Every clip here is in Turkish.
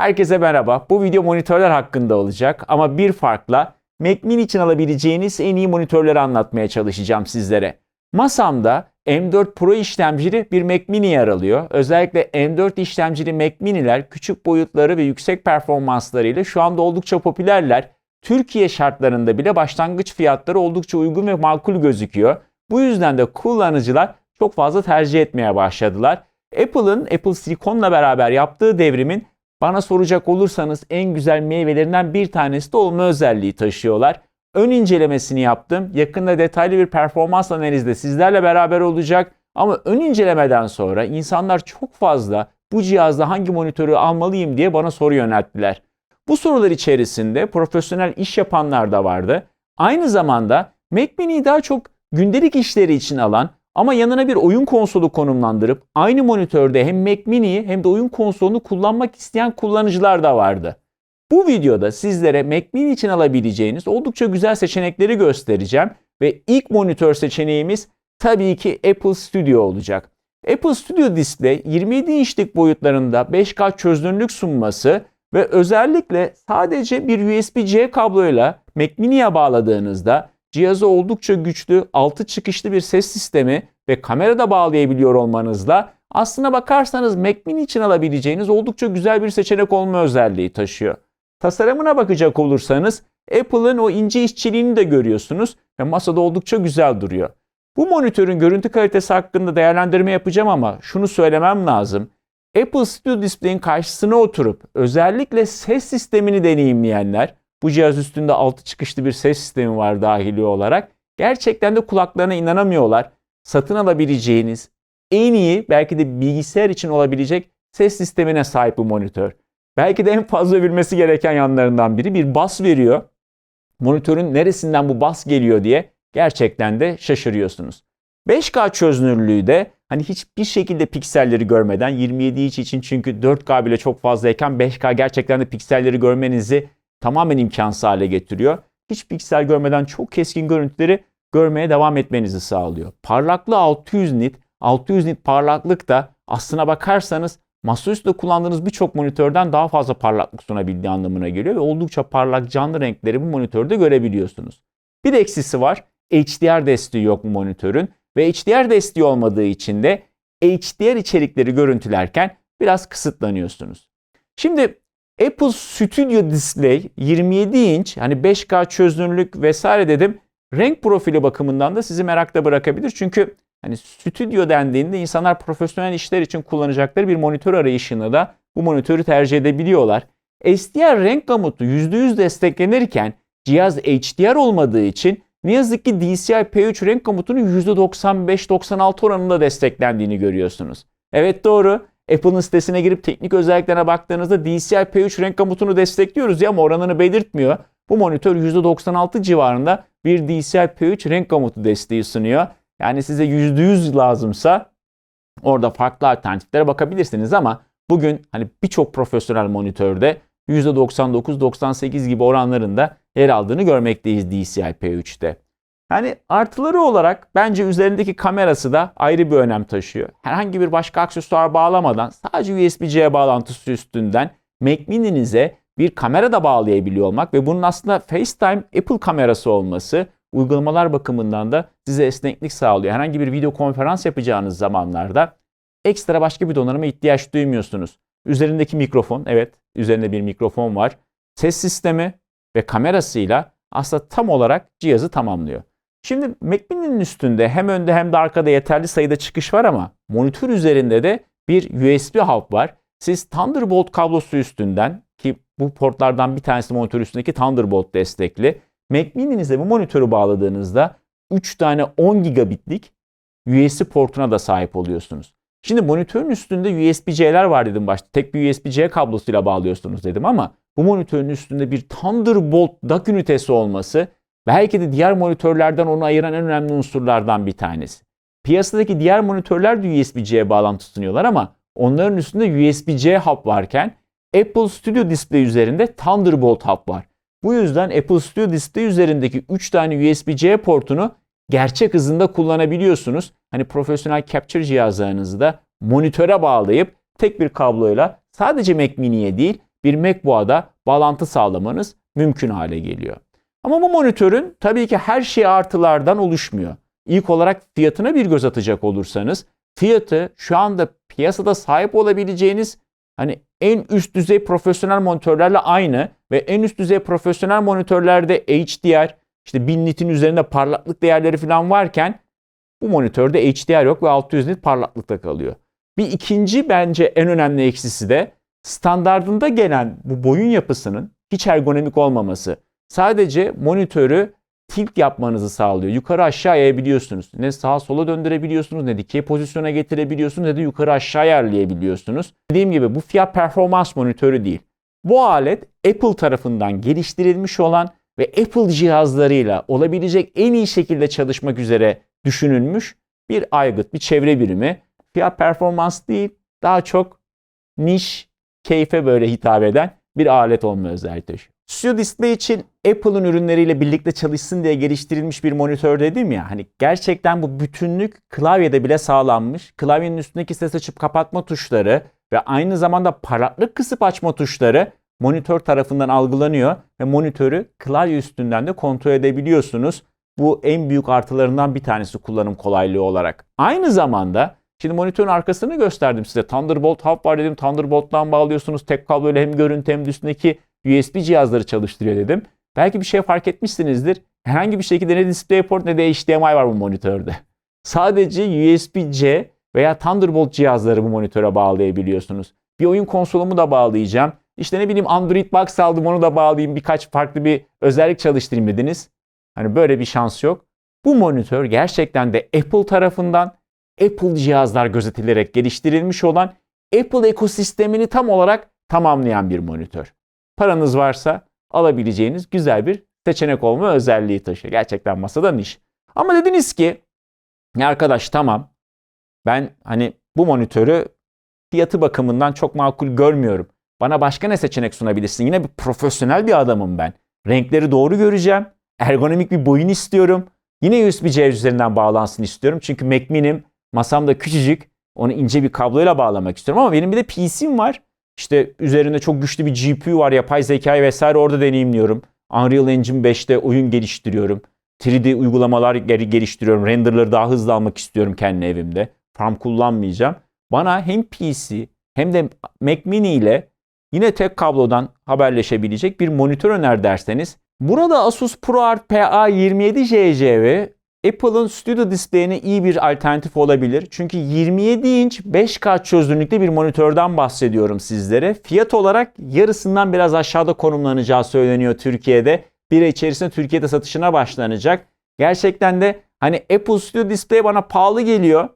Herkese merhaba. Bu video monitörler hakkında olacak ama bir farkla Mac Mini için alabileceğiniz en iyi monitörleri anlatmaya çalışacağım sizlere. Masamda M4 Pro işlemcili bir Mac Mini yer alıyor. Özellikle M4 işlemcili Mac Mini'ler küçük boyutları ve yüksek performanslarıyla şu anda oldukça popülerler. Türkiye şartlarında bile başlangıç fiyatları oldukça uygun ve makul gözüküyor. Bu yüzden de kullanıcılar çok fazla tercih etmeye başladılar. Apple'ın Apple Silicon'la beraber yaptığı devrimin bana soracak olursanız en güzel meyvelerinden bir tanesi de olma özelliği taşıyorlar. Ön incelemesini yaptım. Yakında detaylı bir performans analizde sizlerle beraber olacak. Ama ön incelemeden sonra insanlar çok fazla bu cihazda hangi monitörü almalıyım diye bana soru yönelttiler. Bu sorular içerisinde profesyonel iş yapanlar da vardı. Aynı zamanda Mac Mini'yi daha çok gündelik işleri için alan ama yanına bir oyun konsolu konumlandırıp aynı monitörde hem Mac Mini'yi hem de oyun konsolunu kullanmak isteyen kullanıcılar da vardı. Bu videoda sizlere Mac Mini için alabileceğiniz oldukça güzel seçenekleri göstereceğim ve ilk monitör seçeneğimiz tabii ki Apple Studio olacak. Apple Studio Display 27 inçlik boyutlarında 5K çözünürlük sunması ve özellikle sadece bir USB-C kabloyla Mac Mini'ye bağladığınızda cihazı oldukça güçlü, altı çıkışlı bir ses sistemi ve kamera da bağlayabiliyor olmanızla aslına bakarsanız Mac Mini için alabileceğiniz oldukça güzel bir seçenek olma özelliği taşıyor. Tasarımına bakacak olursanız Apple'ın o ince işçiliğini de görüyorsunuz ve masada oldukça güzel duruyor. Bu monitörün görüntü kalitesi hakkında değerlendirme yapacağım ama şunu söylemem lazım. Apple Studio Display'in karşısına oturup özellikle ses sistemini deneyimleyenler, bu cihaz üstünde altı çıkışlı bir ses sistemi var dahili olarak, gerçekten de kulaklarına inanamıyorlar. Satın alabileceğiniz en iyi belki de bilgisayar için olabilecek ses sistemine sahip bu monitör. Belki de en fazla övülmesi gereken yanlarından biri bir bas veriyor. Monitörün neresinden bu bas geliyor diye gerçekten de şaşırıyorsunuz. 5K çözünürlüğü de hani hiçbir şekilde pikselleri görmeden 27 inç için çünkü 4K bile çok fazlayken 5K gerçekten de pikselleri görmenizi tamamen imkansız hale getiriyor. Hiç piksel görmeden çok keskin görüntüleri görmeye devam etmenizi sağlıyor. Parlaklığı 600 nit, 600 nit parlaklık da aslına bakarsanız masaüstü kullandığınız birçok monitörden daha fazla parlaklık sunabildiği anlamına geliyor ve oldukça parlak canlı renkleri bu monitörde görebiliyorsunuz. Bir eksisi var. HDR desteği yok bu monitörün ve HDR desteği olmadığı için de HDR içerikleri görüntülerken biraz kısıtlanıyorsunuz. Şimdi Apple Studio Display 27 inç hani 5K çözünürlük vesaire dedim. Renk profili bakımından da sizi merakta bırakabilir. Çünkü hani stüdyo dendiğinde insanlar profesyonel işler için kullanacakları bir monitör arayışında da bu monitörü tercih edebiliyorlar. SDR renk gamutu %100 desteklenirken cihaz HDR olmadığı için ne yazık ki DCI-P3 renk komutunun %95-96 oranında desteklendiğini görüyorsunuz. Evet doğru. Apple'ın sitesine girip teknik özelliklerine baktığınızda DCI-P3 renk komutunu destekliyoruz ya ama oranını belirtmiyor. Bu monitör %96 civarında bir DCI-P3 renk komutu desteği sunuyor. Yani size %100 lazımsa orada farklı alternatiflere bakabilirsiniz ama bugün hani birçok profesyonel monitörde %99-98 gibi oranlarında yer aldığını görmekteyiz DCI-P3'te. Yani artıları olarak bence üzerindeki kamerası da ayrı bir önem taşıyor. Herhangi bir başka aksesuar bağlamadan sadece USB-C bağlantısı üstünden Mac Mini'nize bir kamera da bağlayabiliyor olmak ve bunun aslında FaceTime Apple kamerası olması uygulamalar bakımından da size esneklik sağlıyor. Herhangi bir video konferans yapacağınız zamanlarda ekstra başka bir donanıma ihtiyaç duymuyorsunuz. Üzerindeki mikrofon, evet üzerinde bir mikrofon var. Ses sistemi ve kamerasıyla aslında tam olarak cihazı tamamlıyor. Şimdi Mac Mini'nin üstünde hem önde hem de arkada yeterli sayıda çıkış var ama monitör üzerinde de bir USB hub var. Siz Thunderbolt kablosu üstünden ki bu portlardan bir tanesi monitör üstündeki Thunderbolt destekli. Mac Mini'nize bu monitörü bağladığınızda 3 tane 10 gigabitlik USB portuna da sahip oluyorsunuz. Şimdi monitörün üstünde USB-C'ler var dedim başta. Tek bir USB-C kablosuyla bağlıyorsunuz dedim ama bu monitörün üstünde bir Thunderbolt DAC ünitesi olması belki de diğer monitörlerden onu ayıran en önemli unsurlardan bir tanesi. Piyasadaki diğer monitörler de USB-C bağlantı sunuyorlar ama onların üstünde USB-C hub varken Apple Studio Display üzerinde Thunderbolt hub var. Bu yüzden Apple Studio Display üzerindeki 3 tane USB-C portunu gerçek hızında kullanabiliyorsunuz. Hani profesyonel capture cihazlarınızı da monitöre bağlayıp tek bir kabloyla sadece Mac Mini'ye değil bir MacBook'a da bağlantı sağlamanız mümkün hale geliyor. Ama bu monitörün tabii ki her şey artılardan oluşmuyor. İlk olarak fiyatına bir göz atacak olursanız fiyatı şu anda piyasada sahip olabileceğiniz hani en üst düzey profesyonel monitörlerle aynı ve en üst düzey profesyonel monitörlerde HDR işte 1000 nitin üzerinde parlaklık değerleri falan varken bu monitörde HDR yok ve 600 nit parlaklıkta kalıyor. Bir ikinci bence en önemli eksisi de standardında gelen bu boyun yapısının hiç ergonomik olmaması. Sadece monitörü tilt yapmanızı sağlıyor. Yukarı aşağı yayabiliyorsunuz. Ne sağa sola döndürebiliyorsunuz, ne dikey pozisyona getirebiliyorsunuz, ne de yukarı aşağı ayarlayabiliyorsunuz. Dediğim gibi bu fiyat performans monitörü değil. Bu alet Apple tarafından geliştirilmiş olan ve Apple cihazlarıyla olabilecek en iyi şekilde çalışmak üzere düşünülmüş bir aygıt, bir çevre birimi. Fiyat performans değil, daha çok niş, keyfe böyle hitap eden bir alet olma özelliği taşıyor. Studio Display için Apple'ın ürünleriyle birlikte çalışsın diye geliştirilmiş bir monitör dedim ya. Hani gerçekten bu bütünlük klavyede bile sağlanmış. Klavyenin üstündeki ses açıp kapatma tuşları ve aynı zamanda parlaklık kısıp açma tuşları monitör tarafından algılanıyor ve monitörü klavye üstünden de kontrol edebiliyorsunuz. Bu en büyük artılarından bir tanesi kullanım kolaylığı olarak. Aynı zamanda şimdi monitörün arkasını gösterdim size. Thunderbolt hub var dedim. Thunderbolt'tan bağlıyorsunuz. Tek kabloyla hem görüntü hem de üstündeki USB cihazları çalıştırıyor dedim. Belki bir şey fark etmişsinizdir. Herhangi bir şekilde ne DisplayPort ne de HDMI var bu monitörde. Sadece USB-C veya Thunderbolt cihazları bu monitöre bağlayabiliyorsunuz. Bir oyun konsolumu da bağlayacağım. İşte ne bileyim Android Box aldım onu da bağlayayım birkaç farklı bir özellik çalıştırayım dediniz. Hani böyle bir şans yok. Bu monitör gerçekten de Apple tarafından Apple cihazlar gözetilerek geliştirilmiş olan Apple ekosistemini tam olarak tamamlayan bir monitör. Paranız varsa alabileceğiniz güzel bir seçenek olma özelliği taşıyor. Gerçekten masada niş. Ama dediniz ki ya arkadaş tamam ben hani bu monitörü fiyatı bakımından çok makul görmüyorum. Bana başka ne seçenek sunabilirsin? Yine bir profesyonel bir adamım ben. Renkleri doğru göreceğim. Ergonomik bir boyun istiyorum. Yine USB-C üzerinden bağlansın istiyorum. Çünkü Mac Mini'm masamda küçücük. Onu ince bir kabloyla bağlamak istiyorum. Ama benim bir de PC'm var. İşte üzerinde çok güçlü bir GPU var. Yapay zekayı vesaire orada deneyimliyorum. Unreal Engine 5'te oyun geliştiriyorum. 3D uygulamalar geliştiriyorum. Renderları daha hızlı almak istiyorum kendi evimde. Farm kullanmayacağım. Bana hem PC hem de Mac Mini ile yine tek kablodan haberleşebilecek bir monitör öner derseniz burada Asus ProArt PA27 JCV Apple'ın Studio Display'ine iyi bir alternatif olabilir. Çünkü 27 inç 5K çözünürlükte bir monitörden bahsediyorum sizlere. Fiyat olarak yarısından biraz aşağıda konumlanacağı söyleniyor Türkiye'de. Bir ay içerisinde Türkiye'de satışına başlanacak. Gerçekten de hani Apple Studio Display bana pahalı geliyor.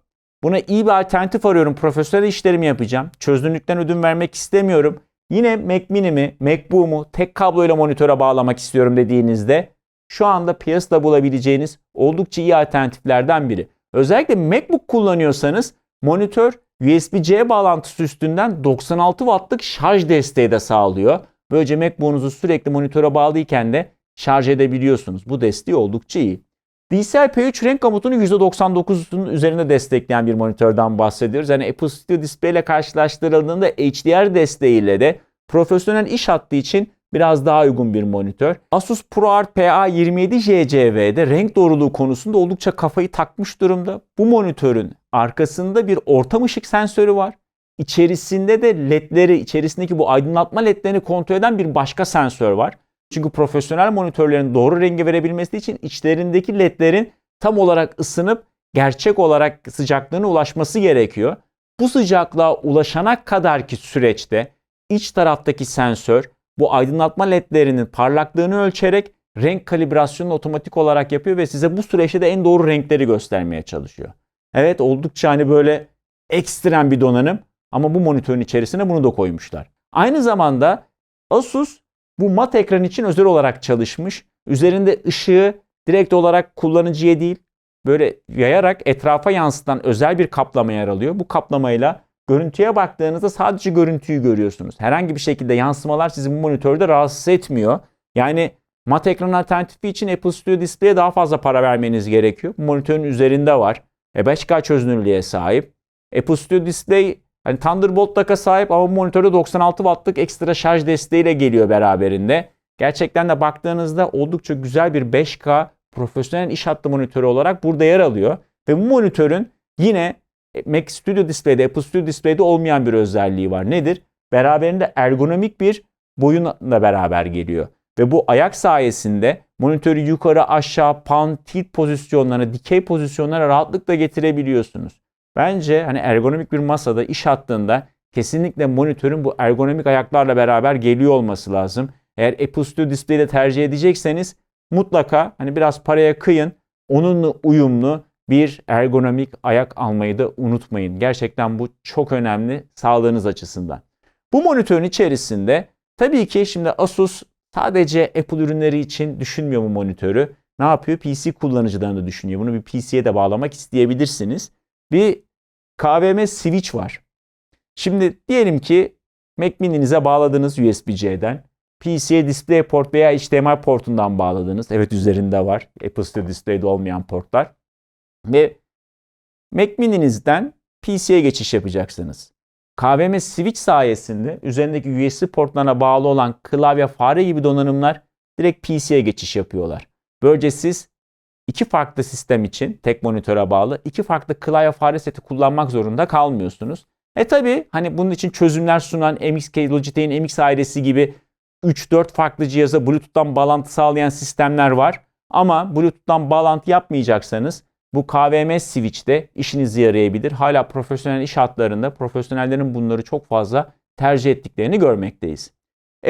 Buna iyi bir alternatif arıyorum. Profesyonel işlerimi yapacağım. Çözünürlükten ödün vermek istemiyorum. Yine Mac Mini'mi, MacBook'umu tek kabloyla monitöre bağlamak istiyorum dediğinizde şu anda piyasada bulabileceğiniz oldukça iyi alternatiflerden biri. Özellikle MacBook kullanıyorsanız monitör USB-C bağlantısı üstünden 96 wattlık şarj desteği de sağlıyor. Böylece MacBook'unuzu sürekli monitöre bağlıyken de şarj edebiliyorsunuz. Bu desteği oldukça iyi. DCI-P3 renk komutunu %99'un üzerinde destekleyen bir monitörden bahsediyoruz. Yani Apple Studio Display ile karşılaştırıldığında HDR desteğiyle de profesyonel iş hattı için biraz daha uygun bir monitör. Asus ProArt PA27 JCV'de renk doğruluğu konusunda oldukça kafayı takmış durumda. Bu monitörün arkasında bir ortam ışık sensörü var. İçerisinde de ledleri, içerisindeki bu aydınlatma ledlerini kontrol eden bir başka sensör var. Çünkü profesyonel monitörlerin doğru rengi verebilmesi için içlerindeki ledlerin tam olarak ısınıp gerçek olarak sıcaklığına ulaşması gerekiyor. Bu sıcaklığa ulaşana kadarki süreçte iç taraftaki sensör bu aydınlatma ledlerinin parlaklığını ölçerek renk kalibrasyonunu otomatik olarak yapıyor ve size bu süreçte de en doğru renkleri göstermeye çalışıyor. Evet oldukça hani böyle ekstrem bir donanım ama bu monitörün içerisine bunu da koymuşlar. Aynı zamanda Asus bu mat ekran için özel olarak çalışmış. Üzerinde ışığı direkt olarak kullanıcıya değil böyle yayarak etrafa yansıtan özel bir kaplama yer alıyor. Bu kaplamayla görüntüye baktığınızda sadece görüntüyü görüyorsunuz. Herhangi bir şekilde yansımalar sizi bu monitörde rahatsız etmiyor. Yani mat ekran alternatifi için Apple Studio Display'e daha fazla para vermeniz gerekiyor. Bu monitörün üzerinde var. E 5K çözünürlüğe sahip. Apple Studio Display Hani Thunderbolt DAC'a sahip ama monitörde 96 wattlık ekstra şarj desteğiyle geliyor beraberinde. Gerçekten de baktığınızda oldukça güzel bir 5K profesyonel iş hattı monitörü olarak burada yer alıyor. Ve bu monitörün yine Mac Studio Display'de, Apple Studio Display'de olmayan bir özelliği var. Nedir? Beraberinde ergonomik bir boyunla beraber geliyor. Ve bu ayak sayesinde monitörü yukarı aşağı pan, tilt pozisyonlarına, dikey pozisyonlara rahatlıkla getirebiliyorsunuz. Bence hani ergonomik bir masada iş hattında kesinlikle monitörün bu ergonomik ayaklarla beraber geliyor olması lazım. Eğer Apple Studio Display'de tercih edecekseniz mutlaka hani biraz paraya kıyın. Onunla uyumlu bir ergonomik ayak almayı da unutmayın. Gerçekten bu çok önemli sağlığınız açısından. Bu monitörün içerisinde tabii ki şimdi Asus sadece Apple ürünleri için düşünmüyor bu monitörü. Ne yapıyor? PC kullanıcılarını da düşünüyor. Bunu bir PC'ye de bağlamak isteyebilirsiniz. Bir KVM switch var. Şimdi diyelim ki Mac Mini'nize bağladınız USB-C'den. PC'ye DisplayPort veya HDMI portundan bağladınız. Evet üzerinde var. Apple Studio Display'de olmayan portlar. Ve Mac Mini'nizden PC'ye geçiş yapacaksınız. KVM switch sayesinde üzerindeki USB portlarına bağlı olan klavye fare gibi donanımlar direkt PC'ye geçiş yapıyorlar. Böylece siz iki farklı sistem için tek monitöre bağlı iki farklı klavye fare seti kullanmak zorunda kalmıyorsunuz. E tabi hani bunun için çözümler sunan MXK Logitech'in MX ailesi gibi 3-4 farklı cihaza Bluetooth'tan bağlantı sağlayan sistemler var. Ama Bluetooth'tan bağlantı yapmayacaksanız bu KVM switch'te işinize yarayabilir. Hala profesyonel iş hatlarında profesyonellerin bunları çok fazla tercih ettiklerini görmekteyiz.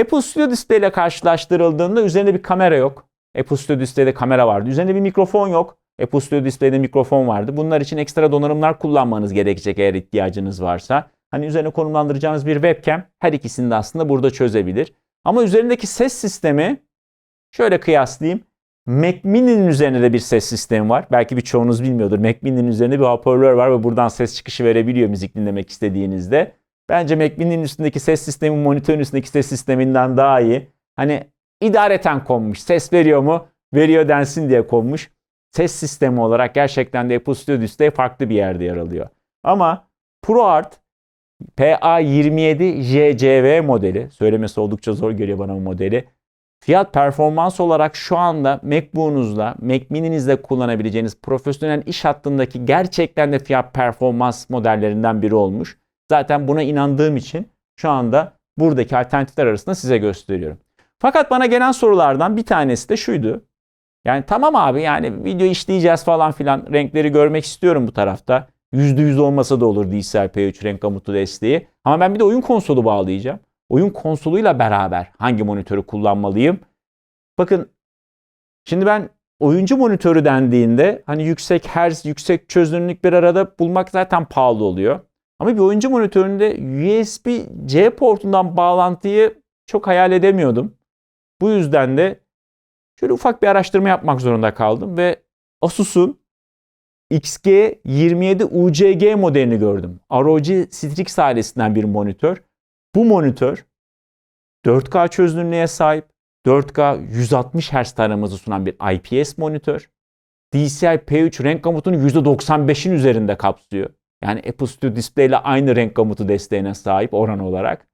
Apple Studio Display ile karşılaştırıldığında üzerinde bir kamera yok. Apple Studio Display'de kamera vardı. Üzerinde bir mikrofon yok. Apple Studio Display'de mikrofon vardı. Bunlar için ekstra donanımlar kullanmanız gerekecek eğer ihtiyacınız varsa. Hani üzerine konumlandıracağınız bir webcam her ikisini de aslında burada çözebilir. Ama üzerindeki ses sistemi şöyle kıyaslayayım. Mac Mini'nin üzerinde de bir ses sistemi var. Belki birçoğunuz bilmiyordur. Mac Mini'nin üzerinde bir hoparlör var ve buradan ses çıkışı verebiliyor müzik dinlemek istediğinizde. Bence Mac Mini'nin üstündeki ses sistemi monitörün üstündeki ses sisteminden daha iyi. Hani idareten konmuş. Ses veriyor mu? Veriyor densin diye konmuş. Ses sistemi olarak gerçekten de Apple Studio farklı bir yerde yer alıyor. Ama ProArt PA27 JCV modeli, söylemesi oldukça zor geliyor bana bu modeli. Fiyat performans olarak şu anda MacBook'unuzla, Mac Mini'nizle kullanabileceğiniz profesyonel iş hattındaki gerçekten de fiyat performans modellerinden biri olmuş. Zaten buna inandığım için şu anda buradaki alternatifler arasında size gösteriyorum. Fakat bana gelen sorulardan bir tanesi de şuydu. Yani tamam abi yani video işleyeceğiz falan filan renkleri görmek istiyorum bu tarafta. %100 olmasa da olur DCI P3 renk komutu desteği. Ama ben bir de oyun konsolu bağlayacağım. Oyun konsoluyla beraber hangi monitörü kullanmalıyım? Bakın şimdi ben oyuncu monitörü dendiğinde hani yüksek hertz, yüksek çözünürlük bir arada bulmak zaten pahalı oluyor. Ama bir oyuncu monitöründe USB-C portundan bağlantıyı çok hayal edemiyordum. Bu yüzden de şöyle ufak bir araştırma yapmak zorunda kaldım ve Asus'un XG27 UCG modelini gördüm. ROG Strix ailesinden bir monitör. Bu monitör 4K çözünürlüğe sahip, 4K 160 Hz taraması sunan bir IPS monitör. DCI P3 renk gamutunun %95'in üzerinde kapsıyor. Yani Apple Studio Display ile aynı renk gamutu desteğine sahip oran olarak.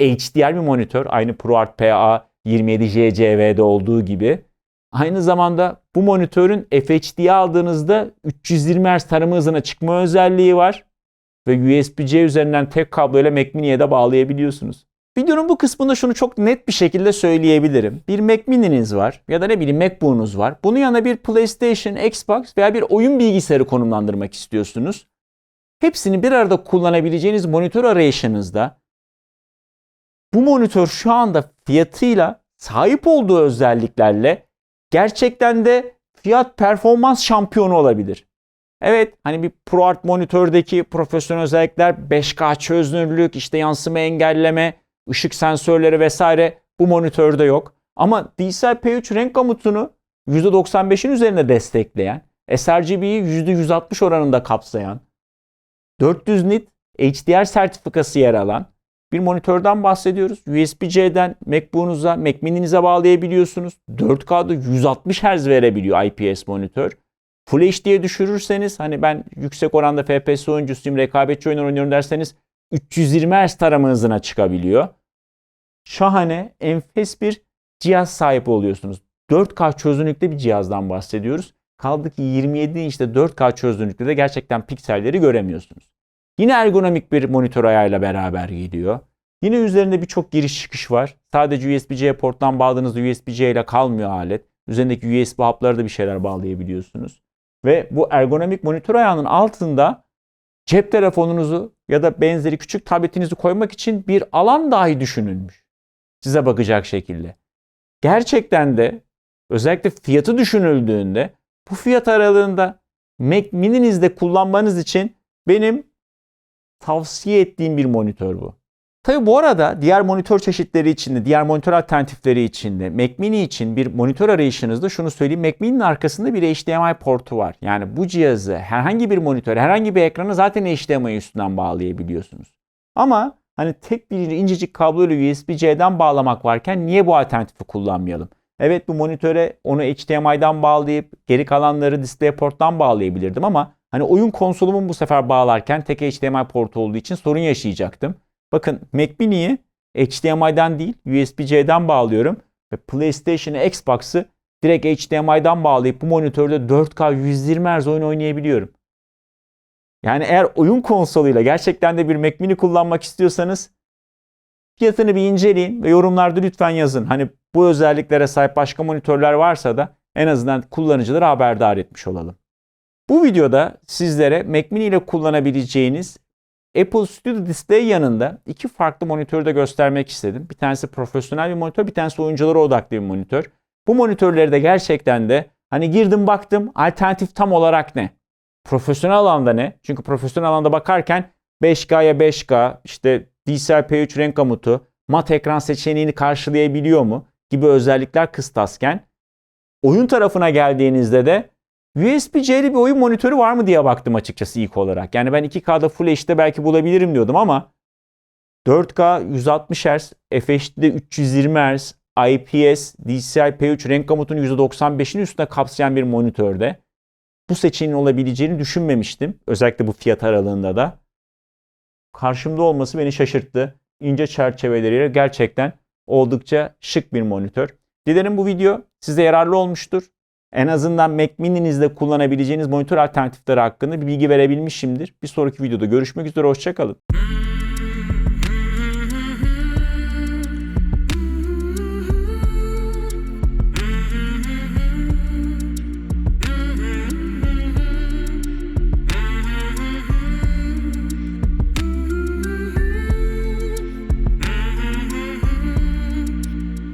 HDR bir monitör aynı ProArt PA 27JCV'de olduğu gibi. Aynı zamanda bu monitörün FHD aldığınızda 320 Hz tarama hızına çıkma özelliği var. Ve USB-C üzerinden tek kabloyla Mac Mini'ye de bağlayabiliyorsunuz. Videonun bu kısmında şunu çok net bir şekilde söyleyebilirim. Bir Mac Mini'niz var ya da ne bileyim MacBook'unuz var. Bunun yanına bir PlayStation, Xbox veya bir oyun bilgisayarı konumlandırmak istiyorsunuz. Hepsini bir arada kullanabileceğiniz monitör arayışınızda bu monitör şu anda fiyatıyla sahip olduğu özelliklerle gerçekten de fiyat performans şampiyonu olabilir. Evet hani bir ProArt monitördeki profesyonel özellikler 5K çözünürlük, işte yansıma engelleme, ışık sensörleri vesaire bu monitörde yok. Ama DCI P3 renk gamutunu %95'in üzerinde destekleyen, sRGB'yi %160 oranında kapsayan, 400 nit HDR sertifikası yer alan bir monitörden bahsediyoruz. USB-C'den MacBook'unuza, Mac Mini'nize bağlayabiliyorsunuz. 4K'da 160 Hz verebiliyor IPS monitör. Full HD'ye düşürürseniz hani ben yüksek oranda FPS oyuncusuyum, rekabetçi oyunlar oynuyorum derseniz 320 Hz tarama hızına çıkabiliyor. Şahane, enfes bir cihaz sahibi oluyorsunuz. 4K çözünürlükte bir cihazdan bahsediyoruz. Kaldı ki 27 inçte 4K çözünürlükte de gerçekten pikselleri göremiyorsunuz. Yine ergonomik bir monitör ayağıyla beraber geliyor. Yine üzerinde birçok giriş çıkış var. Sadece USB-C porttan bağladığınız USB-C ile kalmıyor alet. Üzerindeki USB hapları da bir şeyler bağlayabiliyorsunuz. Ve bu ergonomik monitör ayağının altında cep telefonunuzu ya da benzeri küçük tabletinizi koymak için bir alan dahi düşünülmüş. Size bakacak şekilde. Gerçekten de özellikle fiyatı düşünüldüğünde bu fiyat aralığında Mac Mini'nizde kullanmanız için benim tavsiye ettiğim bir monitör bu. Tabi bu arada diğer monitör çeşitleri içinde, diğer monitör alternatifleri içinde Mac Mini için bir monitör arayışınızda şunu söyleyeyim. Mac Mini'nin arkasında bir HDMI portu var. Yani bu cihazı herhangi bir monitör, herhangi bir ekranı zaten HDMI üstünden bağlayabiliyorsunuz. Ama hani tek bir incecik kabloyla USB-C'den bağlamak varken niye bu alternatifi kullanmayalım? Evet bu monitöre onu HDMI'dan bağlayıp geri kalanları DisplayPort'tan bağlayabilirdim ama hani oyun konsolumun bu sefer bağlarken tek HDMI portu olduğu için sorun yaşayacaktım. Bakın Mac Mini'yi HDMI'den değil USB-C'den bağlıyorum ve PlayStation'ı Xbox'ı direkt HDMI'dan bağlayıp bu monitörde 4K 120 Hz oyun oynayabiliyorum. Yani eğer oyun konsoluyla gerçekten de bir Mac Mini kullanmak istiyorsanız fiyatını bir inceleyin ve yorumlarda lütfen yazın. Hani bu özelliklere sahip başka monitörler varsa da en azından kullanıcıları haberdar etmiş olalım. Bu videoda sizlere Mac Mini ile kullanabileceğiniz Apple Studio Display yanında iki farklı monitörü de göstermek istedim. Bir tanesi profesyonel bir monitör, bir tanesi oyunculara odaklı bir monitör. Bu monitörleri de gerçekten de hani girdim baktım alternatif tam olarak ne? Profesyonel alanda ne? Çünkü profesyonel alanda bakarken 5K'ya 5K, işte DCI-P3 renk komutu, mat ekran seçeneğini karşılayabiliyor mu gibi özellikler kıstasken oyun tarafına geldiğinizde de USB-C'li bir oyun monitörü var mı diye baktım açıkçası ilk olarak. Yani ben 2K'da Full HD'de belki bulabilirim diyordum ama 4K 160 Hz, FHD'de 320 Hz, IPS, DCI-P3 renk komutunun %95'ini üstüne kapsayan bir monitörde bu seçeneğin olabileceğini düşünmemiştim. Özellikle bu fiyat aralığında da. Karşımda olması beni şaşırttı. İnce çerçeveleriyle gerçekten oldukça şık bir monitör. Dilerim bu video size yararlı olmuştur. En azından Mac Mini'nizde kullanabileceğiniz monitör alternatifleri hakkında bir bilgi verebilmişimdir. Bir sonraki videoda görüşmek üzere, hoşçakalın.